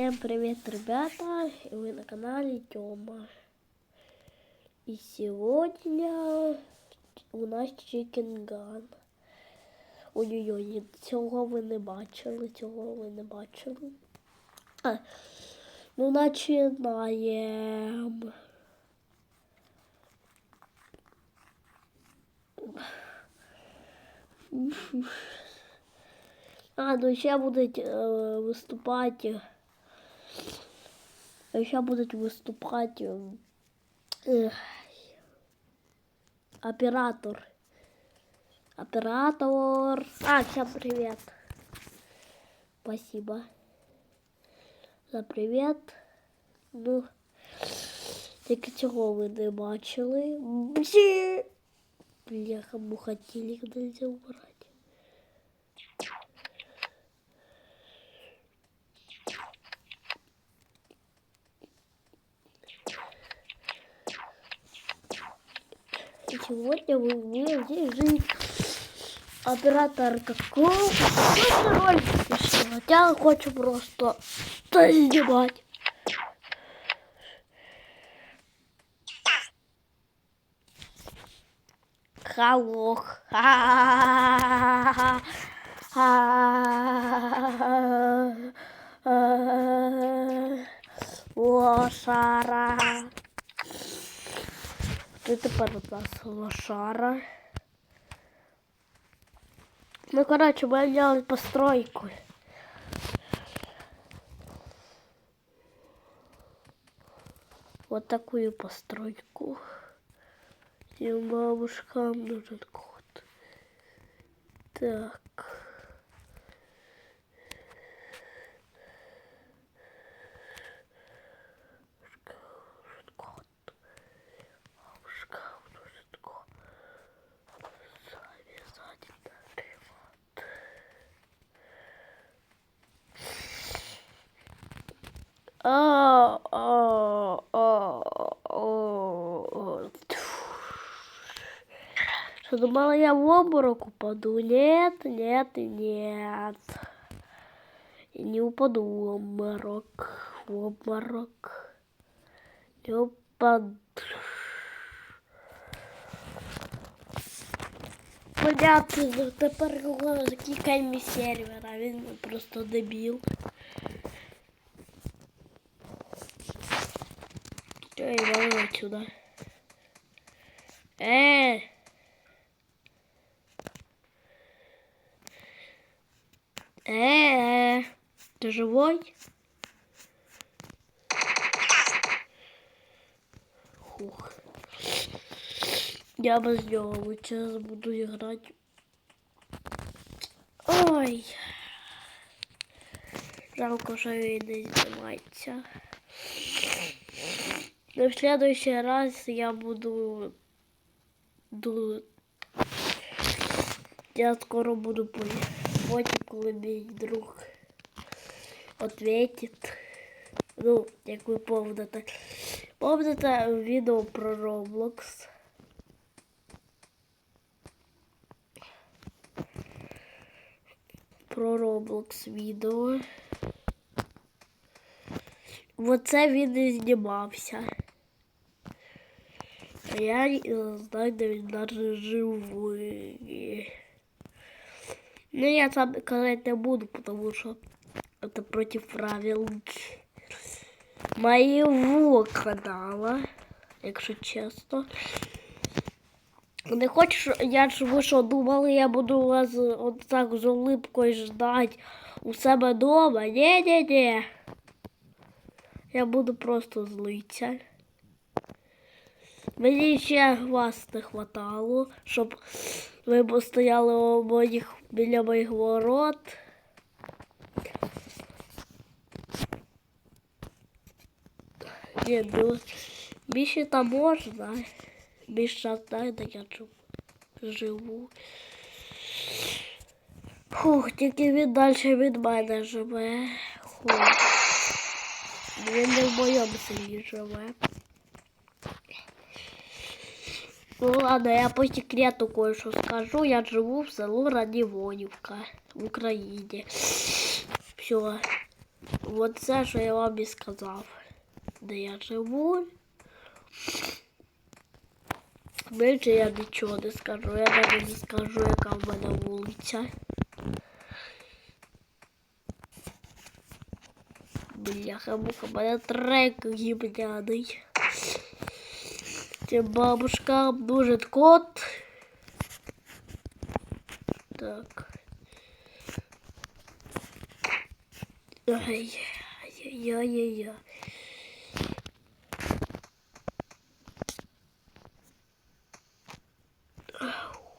Всем привет, ребята! Вы на канале Тёма. И сегодня у нас чикенган. Ой-ой-ой, цього ви не бачили, цього ви не бачили. А, ну, починаємо. А, ну ще будуть е, виступати. Ще будуть виступати. Е, оператор. Оператор. А, всем привет. Спасибо за привет. Ну, тільки цього ви не бачили. Бляха, муха телек нельзя убрать. И сегодня вы будете жить оператор какого какой роль Хотя я хочу просто снимать. Халох. Лошара. Ти тепер у лошара. Ну, короче, мы делали постройку. Вот такую постройку. И бабушкам нужен кот. Так. Нужен кот. Бабушкам нужен кот. Обязательно ремонт. А, а, а, а. Что думала, я в обморок упаду? Нет, нет и нет. И не упаду в обморок. В обморок. Не упаду. Понятно, ну тепер його закікаємо з сервера, він просто дебіл. Эй, давай отсюда. Э! Э! Ты живой? Хух. Я без нього сейчас буду играть. Ой. Жалко, що він не знімається. В следующий раз я буду... ду- Я скоро буду по- потім, коли мій друг ответит. Ну, як ви помните. Помните відео про Roblox? Про Roblox відео. Оце він і знімався. А я е, знаю, де він навіть живий. Ну, я сам казати не буду, потому що это против правил моего канала, якщо чесно. Не хочу, я ж ви що думали, я буду вас от так з улипкою ждать у себе дома. Ні-ні-ні. Я буду просто злиться. Мені ще вас не хватало, щоб ви б стояли у моїх, біля моїх ворот. Ні, ну, більше там можна. Більше знаєте, я живу. Фух, тільки він далі від мене живе. Фух. Він не в. Ну ладно, я по секрету кое-что скажу. Я живу в селу Радивонівка в Україні. Все. от це, що я вам і сказав, де я живу. Більше я нічого не скажу, я навіть не скажу, яка в мене вулиця. Бляха, муха, в мене трек гімняний. Це бабушка множит кот. Так. Ай, ай-яй-яй-яй.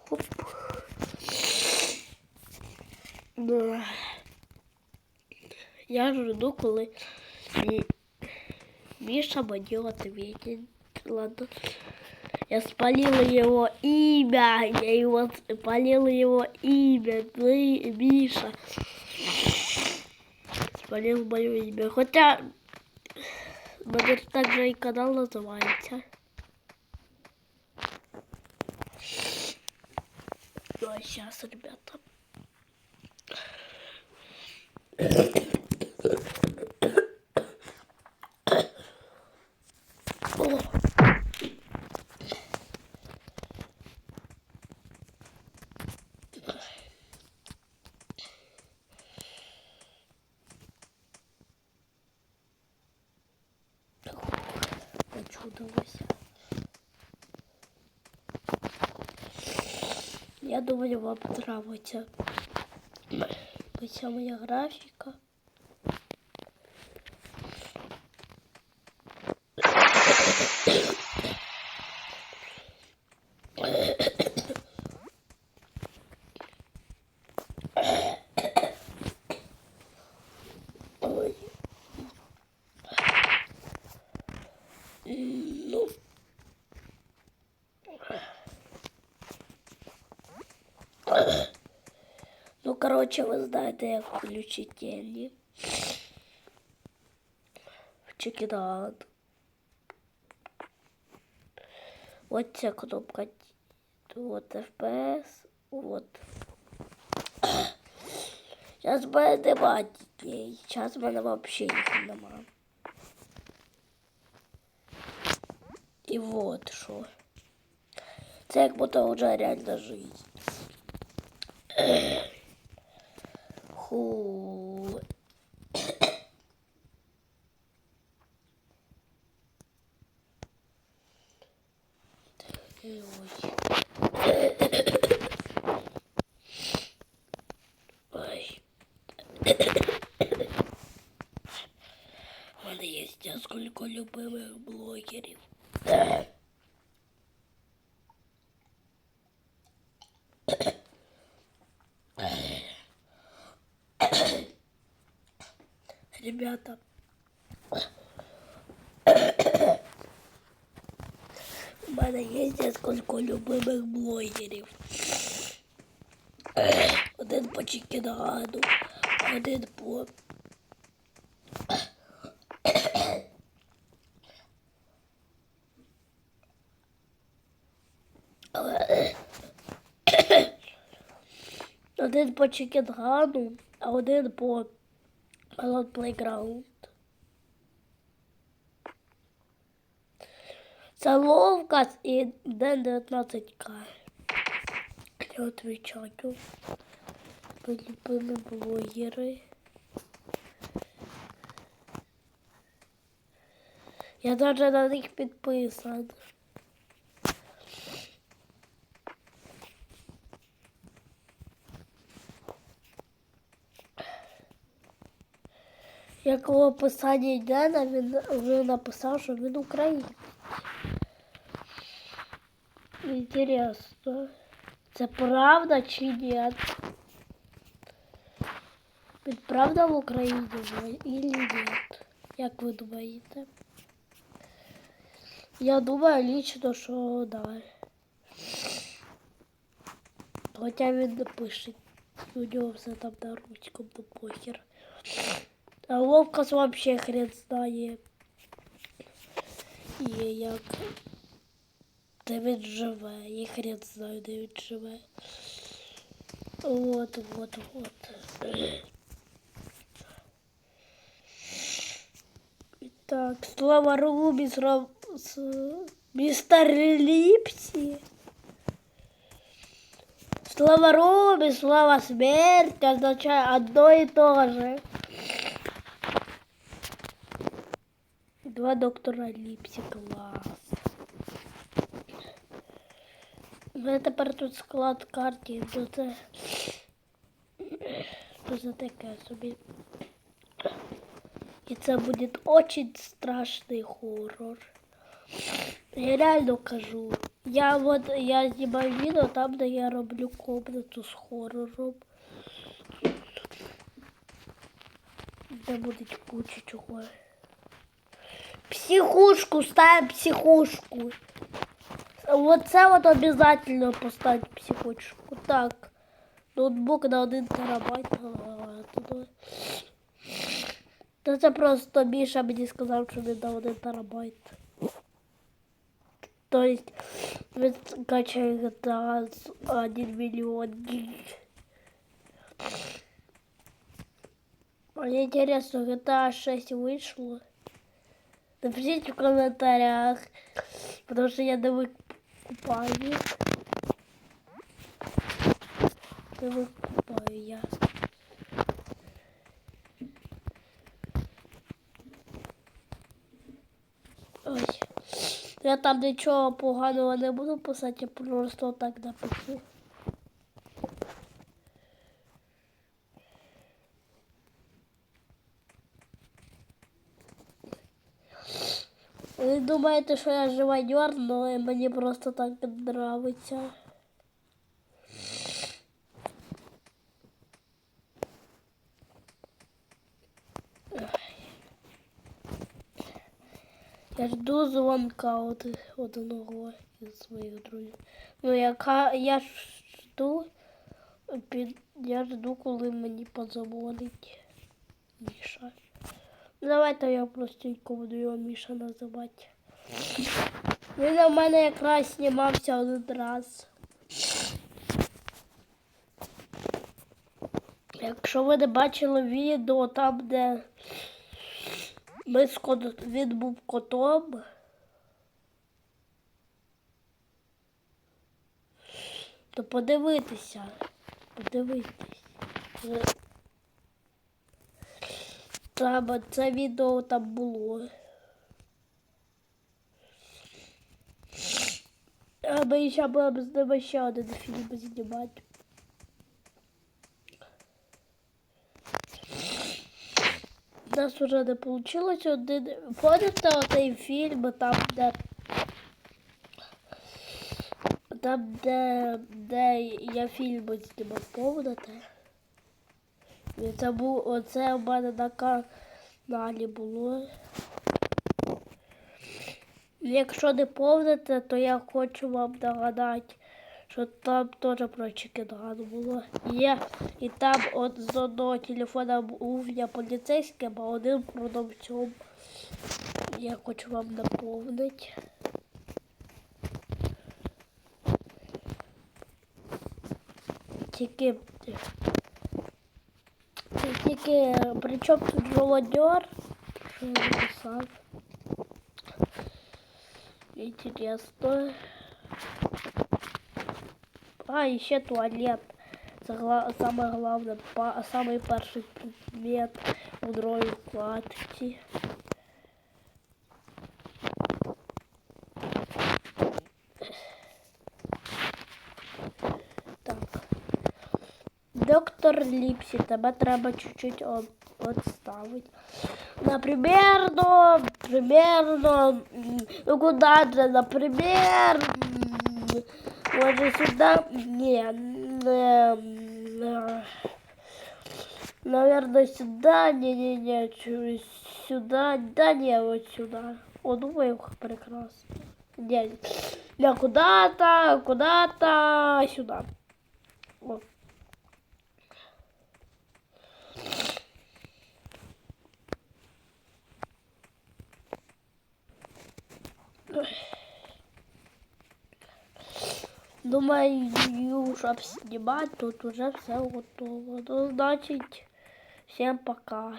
Хоп. Да. Я жду, коли Миша мені ответит. Ладно. Я спалила его имя. Я его спалила его имя. Ты, Миша. Спалил мое имя. Хотя мене так же и канал называется. Ну а сейчас, ребята. О. Я думаю, вам подобається моя графіка. Ой. Ну. Ну, короче, ви знаєте, як включити. Check it out. Вот ця кнопка. Вот FPS. Вот. Сейчас в мене нема дітей. В мене вообще їх нема. І вот що. Це як будто вже реально жить. Ху. Ой. Ой. У мене є несколько любимих блогерів. Ребята. У мене є несколько любимих блогерів. Один по Чікінагану, один по. Один по Чікінгану, а один по Malon Playground. Це Ловкас і Ден 19К. Я отвечаю. Полюбили блогери. Я даже на них підписан. Як в описанні Дена він вже написав, що він українець. Інтересно, це правда чи ні? Він правда в Україні или ні? Як ви думаєте? Я думаю лично, що да. Хоча він не пише. У нього все там на ручком, ну похер. А Вовкас вообще хрен знає. І як. Де він живе. Я хрен знаю, де він живе. Вот, вот, вот. Так, слава Рубі, слава... с- містер Ліпсі. Слава Рубі, слава смерть означає одно і то же. Два доктора Ліпсі, клас. У мене тепер тут склад карті, то це... То це таке собі. І це буде очень страшний хорор. Я реально кажу. Я от я знімаю відео там, де я роблю комнату з хорором. Де буде куча чого. Психушку, ставим психушку. Вот це от обязательно поставить психушку. Так. Ноутбук на 1 терабайт. Ага, туди. Та це просто Міша мені сказав, що не на 1 терабайт. Тобто він качає GTA з 1 мільйон гиг. Мне интересно, GTA 6 вышло. Напишите в комментариях, потому что я не выкупаю. Не выкупаю я. Ой. Я там нічого поганого не буду писати, я просто так напишу. Ви думаєте, що я живодер, але мені просто так подобається. Я жду дзвонка от одного із своїх друзів. Ну, яка я жду, я жду, коли мені подзвонить Міша. Давайте я простенько буду його Міша називати. Він у мене якраз знімався один раз. Якщо ви не бачили відео там, де ми з кот... він був котом. То подивитися. Подивитись. Там це відео там було. А ми ще будемо з ними ще один фільм знімати. У нас уже не получилось один. Помните оцей фільм, там, де. Там, де, де я фільми знімав, помните? І це був оце у мене на каналі було. Якщо не помните, то я хочу вам нагадати, що там теж про Чикенган було. Є, і там от з одного телефона був я поліцейським, а один продавцем. Я хочу вам напомнити. Тільки тільки причок тут володьор, Интересно. А, еще туалет. Самое главное, самый головне, предмет у другій вкладці. доктор Липси, тебе а треба чуть-чуть відставити. Наприклад, ну, примерно, ну, ну куда же, например, вот сюди, ні, не, не, наверное, сюда, не не не, через сюди, да ні, от сюди. О, думаю, прекрасно. Не, ні, куда-то, куда-то, а сюда. Вот. Думаю, щоб знімати, тут уже все готово. Ну, значить, всім пока.